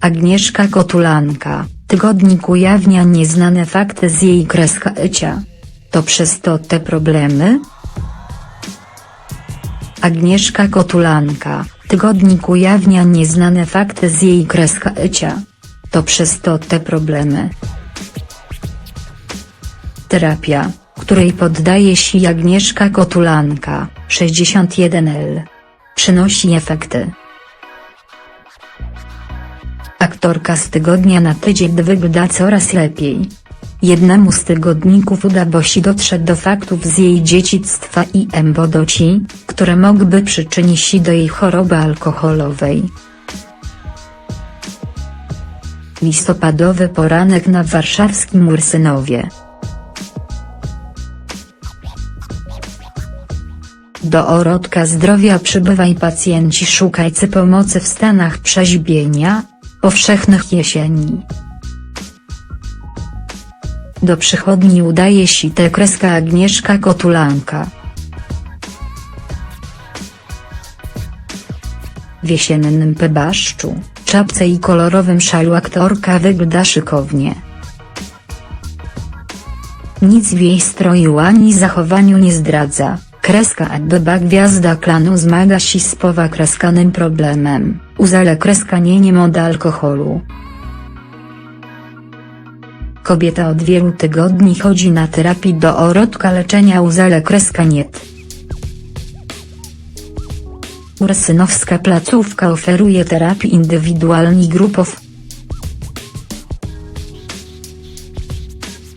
Agnieszka Kotulanka, tygodnik ujawnia nieznane fakty z jej kreska ecia. To przez to te problemy? Agnieszka Kotulanka, tygodnik ujawnia nieznane fakty z jej kreska ecia. To przez to te problemy. Terapia, której poddaje się Agnieszka Kotulanka, 61L. Przynosi efekty. Aktorka z tygodnia na tydzień wygląda coraz lepiej. Jednemu z tygodników udało się dotrzeć do faktów z jej dzieciństwa i embodoci, które mogłyby przyczynić się do jej choroby alkoholowej. Listopadowy poranek na warszawskim Ursynowie. Do orodka zdrowia przybywaj pacjenci szukajcy pomocy w stanach przeziębienia, powszechnych jesieni. Do przychodni udaje się te kreska Agnieszka Kotulanka. W jesiennym pebaszczu, czapce i kolorowym szalu aktorka wygląda szykownie. Nic w jej stroju ani zachowaniu nie zdradza. Kreska Abbeba gwiazda klanu zmaga się z powakreskanym problemem, uzale kreskanieniem od alkoholu. Kobieta od wielu tygodni chodzi na terapii do orodka leczenia uzale kreskaniet. Ursynowska placówka oferuje terapię indywidualnie i grupow.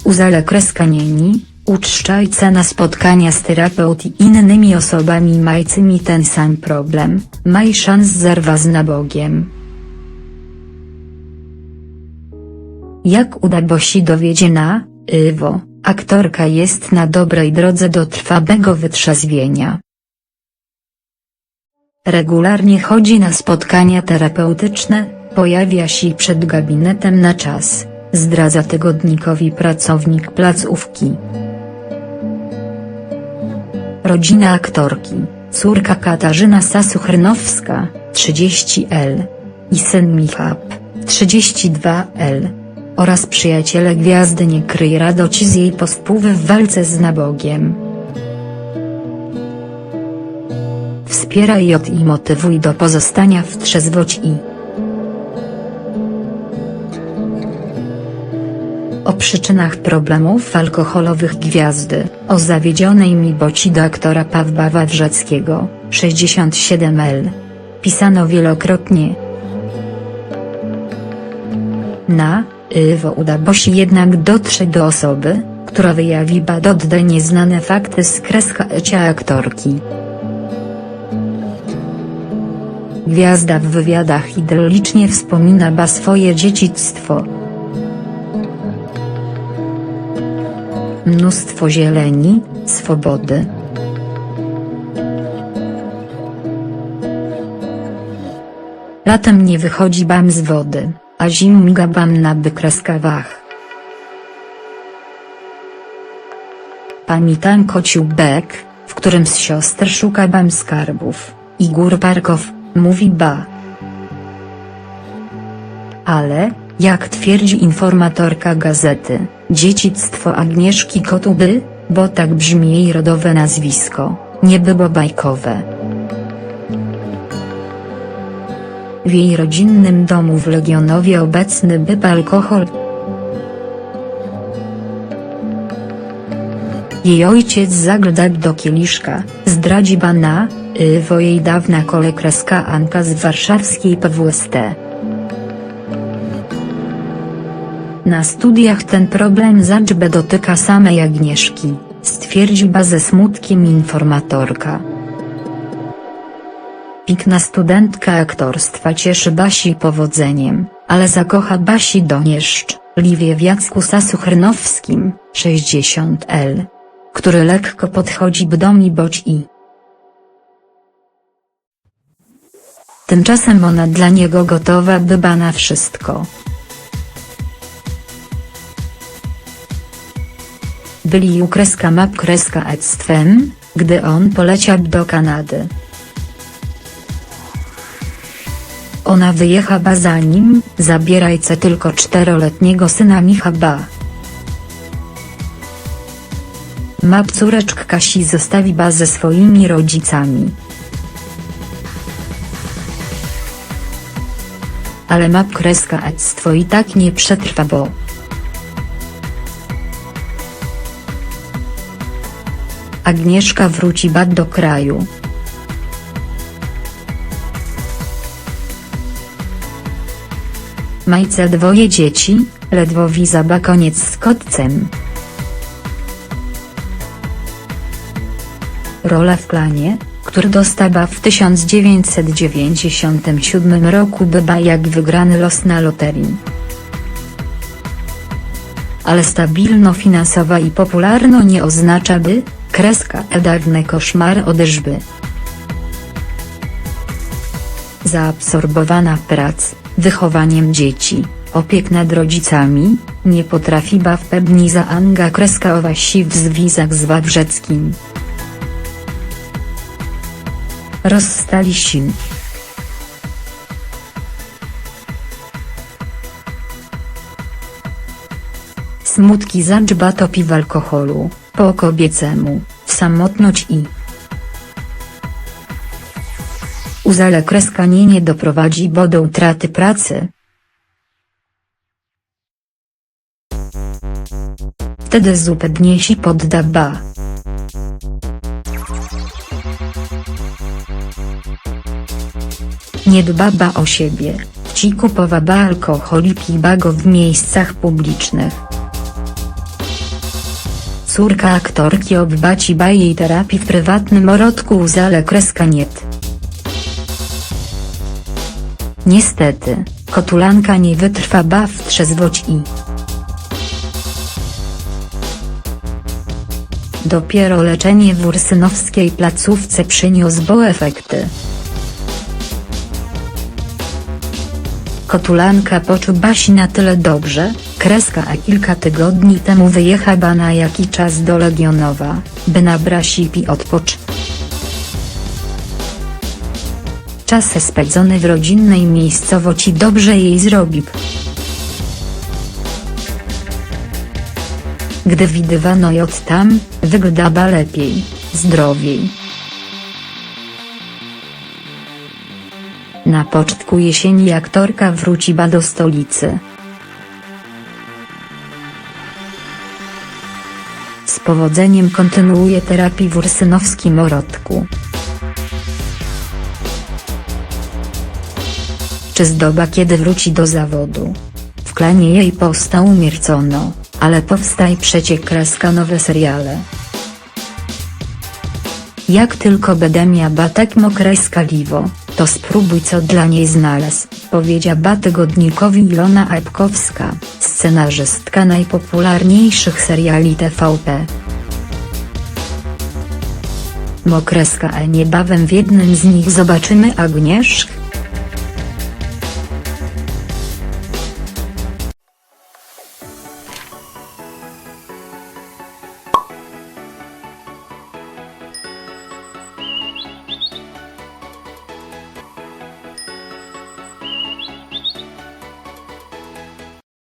Uzale kreskanieni, uczczajce na spotkania z terapeut i innymi osobami mającymi ten sam problem, maj szans zerwa z nabogiem. Jak uda się dowiedzie na, Iwo, aktorka jest na dobrej drodze do trwałego wytrzeźwienia. Regularnie chodzi na spotkania terapeutyczne, pojawia się przed gabinetem na czas, zdradza tygodnikowi pracownik placówki. Rodzina aktorki, córka Katarzyna Sasuchrnowska, 30L. I syn Michał, 32L. Oraz przyjaciele gwiazdy nie kryje radości z jej pospóły w walce z nabogiem. Wspieraj ją i motywuj do pozostania w trzeźwości o przyczynach problemów alkoholowych gwiazdy, o zawiedzionej miłości do aktora Pawła Wawrzeckiego, 67L. Pisano wielokrotnie. Na, Iwo udało się jednak dotrzeć do osoby, która wyjawi badodde nieznane fakty z kreska ecia aktorki. Gwiazda w wywiadach hydraulicznie wspomina ba swoje dzieciństwo. Mnóstwo zieleni, swobody. Latem nie wychodzi bam z wody, a zim miga bam na wykreskawach. Pamiętam kociu bek, w którym z siostr szuka bam skarbów, i gór parkow, mówi ba. Ale, jak twierdzi informatorka gazety, dziedzictwo Agnieszki Kotuby, bo tak brzmi jej rodowe nazwisko, nie było bajkowe. W jej rodzinnym domu w Legionowie obecny był alkohol. Jej ojciec zaglądał do kieliszka, zdradzi bana, Iwo jej dawna kolekreska Anka z warszawskiej PWST. Na studiach ten problem zaczby dotyka samej Agnieszki, stwierdziła ze smutkiem informatorka. Pikna studentka aktorstwa cieszy Basi powodzeniem, ale zakocha Basi Donieszcz, Liwie w Jacku Sasuchrnowskim, 60L. Który lekko podchodzi do mi boć i. Tymczasem ona dla niego gotowa byba na wszystko. Byli u map kreska ectwem, gdy on poleciał do Kanady. Ona wyjechała za nim, zabierajce tylko czteroletniego syna Michaba. Map córeczk Kasi zostawi ba ze swoimi rodzicami. Ale map kreska ectwo i tak nie przetrwa bo. Agnieszka wróci bad do kraju. Majce dwoje dzieci, ledwo wizaba koniec z kotcem. Rola w klanie, który dostała w 1997 roku bywa jak wygrany los na loterii. Ale stabilno finansowa i popularno nie oznacza by, kreska e dawne koszmar odeszby. Zaabsorbowana prac, wychowaniem dzieci, opiek nad rodzicami, nie potrafi ba w pełni zaanga kreska owasi w zwizach z Wawrzeckim. Rozstali się. Smutki zadżba topi w alkoholu, po kobiecemu, w samotność i Uzale kreska nie nie doprowadzi bo do utraty pracy. Wtedy zupełnie się podda ba. Nie dba ba o siebie, ci kupowa ba alkohol i piba go w miejscach publicznych. Córka aktorki obbaci ba jej terapii w prywatnym orodku uzale kreska niet. Niestety, kotulanka nie wytrwa ba w trzeźwoć i Dopiero leczenie w ursynowskiej placówce przyniosło efekty. Kotulanka poczuł Basi na tyle dobrze, kreska a kilka tygodni temu wyjechała na jaki czas do Legionowa, by nabrać i odpocząć. Czas spędzony w rodzinnej miejscowości dobrze jej zrobi. Gdy widywano ją tam, wyglądała lepiej, zdrowiej. Na początku jesieni aktorka wróciła do stolicy. Z powodzeniem kontynuuje terapię w ursynowskim orodku. Czy zdoba kiedy wróci do zawodu? W klanie jej powstał umiercono, ale powstaj przecie kreska nowe seriale. Jak tylko będę miała batek mokreska liwo, to spróbuj co dla niej znalazł, powiedziała tygodnikowi Ilona Epkowska, scenarzystka najpopularniejszych seriali TVP. Mokreska e niebawem w jednym z nich zobaczymy Agnieszkę.